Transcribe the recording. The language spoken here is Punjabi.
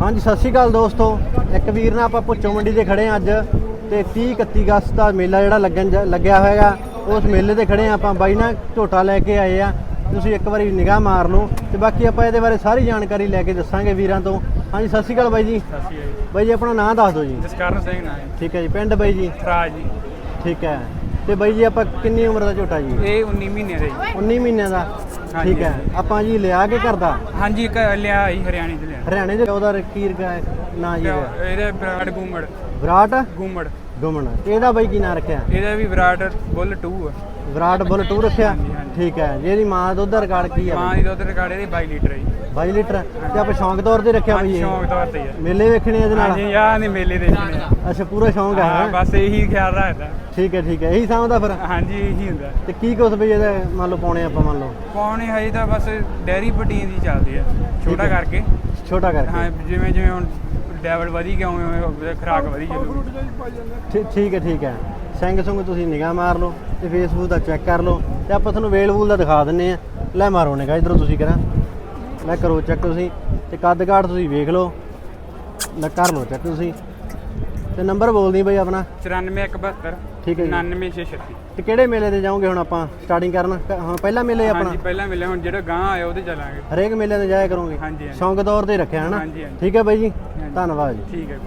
ਹਾਂਜੀ ਸਤਿ ਸ਼੍ਰੀ ਅਕਾਲ ਦੋਸਤੋ। ਇੱਕ ਵੀਰ ਨਾਲ ਆਪਾਂ ਭੁੱਚੋ ਮੰਡੀ ਤੇ ਖੜੇ ਆ ਅੱਜ ਤੇ 30 31 ਅਗਸਤ ਦਾ ਮੇਲਾ ਜਿਹੜਾ ਲੱਗਣ ਲੱਗਿਆ ਹੋਏਗਾ ਉਸ ਮੇਲੇ ਤੇ ਖੜੇ ਆ ਆਪਾਂ। ਬਾਈ ਨਾਲ ਝੋਟਾ ਲੈ ਕੇ ਆਏ ਆ ਤੁਸੀਂ ਇੱਕ ਵਾਰੀ ਨਿਗਾਹ ਮਾਰ ਲਓ ਤੇ ਬਾਕੀ ਆਪਾਂ ਇਹਦੇ ਬਾਰੇ ਸਾਰੀ ਜਾਣਕਾਰੀ ਲੈ ਕੇ ਦੱਸਾਂਗੇ ਵੀਰਾਂ ਤੋਂ। ਹਾਂਜੀ ਸਤਿ ਸ਼੍ਰੀ ਅਕਾਲ ਬਾਈ ਜੀ। ਸਤਿ ਸ਼੍ਰੀ ਅਕਾਲ ਬਾਈ ਜੀ ਆਪਣਾ ਨਾਮ ਦੱਸ ਦਿਓ ਜੀ। ਜਸਕਰਨ ਸਿੰਘ ਨਾ ਹੈ ਠੀਕ ਹੈ ਜੀ ਪਿੰਡ ਬਾਈ ਜੀ? ਰਾਜ ਜੀ। ਠੀਕ ਹੈ। ਤੇ ਬਾਈ ਜੀ ਆਪਾਂ ਕਿੰਨੀ ਉਮਰ ਦਾ ਝੋਟਾ ਜੀ? ਇਹ 19 ਮਹੀਨੇ ਦੇ ਜੀ। 19 ਮਹੀਨਿਆਂ ਦਾ। ਹਾਂਜੀ, ਠੀਕ ਹੈ। ਆਪਾਂ ਜੀ ਲਿਆ ਕੇ ਕਰਦਾ ਹਾਂਜੀ ਇੱਕ ਲਿਆ ਹੀ ਹਰਿਆਣੇ ਚ ਲਿਆ। ਹਰਿਆਣੇ ਦੇ ਉਹਦਾ ਕੀ ਨਾਂ ਜੀ ਇਹਦਾ? ਇਹਦੇ ਵਿਰਾਟ ਗੁੰਮੜ। ਵਿਰਾਟ ਗੁੰਮੜ। ਤੇ ਇਹਦਾ ਬਾਈ ਕੀ ਨਾਂ ਰੱਖਿਆ? ਇਹਦਾ ਵੀ ਵਿਰਾਟ ਬੁੱਲ 2 ਆ। ਵਿਰਾਟ ਬੁੱਲ 2 ਰੱਖਿਆ। ਠੀਕ ਹੈ। ਜੇ ਇਹਦੀ ਮਾਂ ਦਾ ਦੁੱਧ ਦਾ ਰਿਕਾਰਡ ਕੀ ਮਾਂ ਹੈ ਦੀ ਦੁੱਧ ਰਿਕਾਰਡ ਇਹਦੇ 22 ਲੀਟਰ ਹੈ ਜੀ। 22 ਲੀਟਰ ਤੇ ਆਪਾਂ ਸ਼ੌਂਕ ਤੌਰ ਤੇ ਰੱਖਿਆ ਬਈ ਸ਼ੌਂਕ ਇਹ? ਤੌਰ ਤੇ ਹੀ ਆ। ਮੇਲੇ ਵੇਖਣੇ ਇਹਦੇ ਨਾਲ? ਹਾਂਜੀ ਆ ਨੇ ਮੇਲੇ ਦੇ ਅੱਛਾ ਪੂਰਾ ਸ਼ੌਂਕ ਹੈ ਹਾਂ ਹੈਂ? ਬਸ ਇਹੀ ਖਿਆਲ ਰੱਖਦਾ। ਠੀਕ ਹੈ ਠੀਕ ਹੈ। ਇਹੀ ਸਮਝਦਾ ਫਿਰ? ਹਾਂਜੀ ਇਹੀ ਹੁੰਦਾ। ਤੇ ਕੀ ਕੁਛ ਬਈ ਇਹਦਾ ਮੰਨ ਲਓ ਪਾਉਣੇ ਆਪਾਂ ਮੰਨ ਲਓ? ਪੌਣੇ ਹਜੇ ਤਾਂ ਬਸ ਡੈਰੀ ਪ੍ਰੋਟੀਨ ਦੀ ਚੱਲਦੀ ਆ। ਛੋਟਾ। ਕਰਕੇ। ਛੋਟਾ ਕਰਕੇ। ਹਾਂ ਜਿਵੇਂ ਜਿਵੇਂ ਹੁਣ ਡੈਵਲ ਵਧੀ ਗਿਆ ਉਵੇਂ ਉਵੇਂ ਖਰਾਕ ਵਧੀ ਚੱਲੂ ਠੀ- ਠੀਕ ਹੈ ਠੀਕ ਹੈ। ਸਿੰਘ ਸੁੰਗ ਤੁਸੀਂ ਨਿਗਾਹ ਮਾਰ ਲਓ ਤੇ ਫੇਸਬੁੱਕ ਦਾ ਚੈੱਕ ਕਰ ਲਓ ਤੇ ਆਪਾਂ ਤੁਹਾਨੂੰ ਵੇਲ ਵੂਲ ਦਾ ਦਿਖਾ ਦਿੰਨੇ ਆ ਲੈ ਮਾਰੋ ਨਿਗਾਹ ਇਧਰੋਂ ਤੁਸੀਂ ਕਰਾਂ। ਲੈ ਕਰੋ ਚੈੱਕ ਤੁਸੀਂ ਤੇ ਕੱਦ ਕਾਠ ਤੁਸੀਂ ਵੇਖ ਲਓ। ਲੈ ਕਰ ਲਓ ਚੈੱਕ ਤੁਸੀਂ। ਤੇ ਨੰਬਰ ਬੋਲਦੀ ਬਈ ਆਪਣਾ। 94172 ਠੀਕ ਹੈ ਜੀ। 99636 ਤੇ ਕਿਹੜੇ ਮੇਲੇ ਤੇ ਜਾਓਗੇ ਹੁਣ ਆਪਾਂ? ਸਟਾਰਟਿੰਗ ਕਰਨ। ਕ- ਹੁਣ ਪਹਿਲਾ ਮੇਲੇ ਆਪਣਾ। ਹਾਂਜੀ ਪਹਿਲਾਂ ਮਿਲਿਆ ਹੁਣ ਜਿਹੜਾ ਗਾਂ ਆਇਆ ਉਹਦੇ ਚੱਲਾਂਗੇ। ਹਰੇਕ ਮੇਲੇ ਤੇ ਜਾਇਆ ਕਰੋਗੇ? ਹਾਂਜੀ ਹਾਂਜੀ। ਸ਼ੌਂਕ ਤੌਰ ਤੇ ਰੱਖਿਆ ਹਨਾ ਹਾਂਜੀ, ਹਾਂਜੀ। ਠੀਕ ਹੈ ਬਾਈ ਜੀ। ਧੰਨਵਾਦ ਜੀ। ਠੀਕ ਹੈ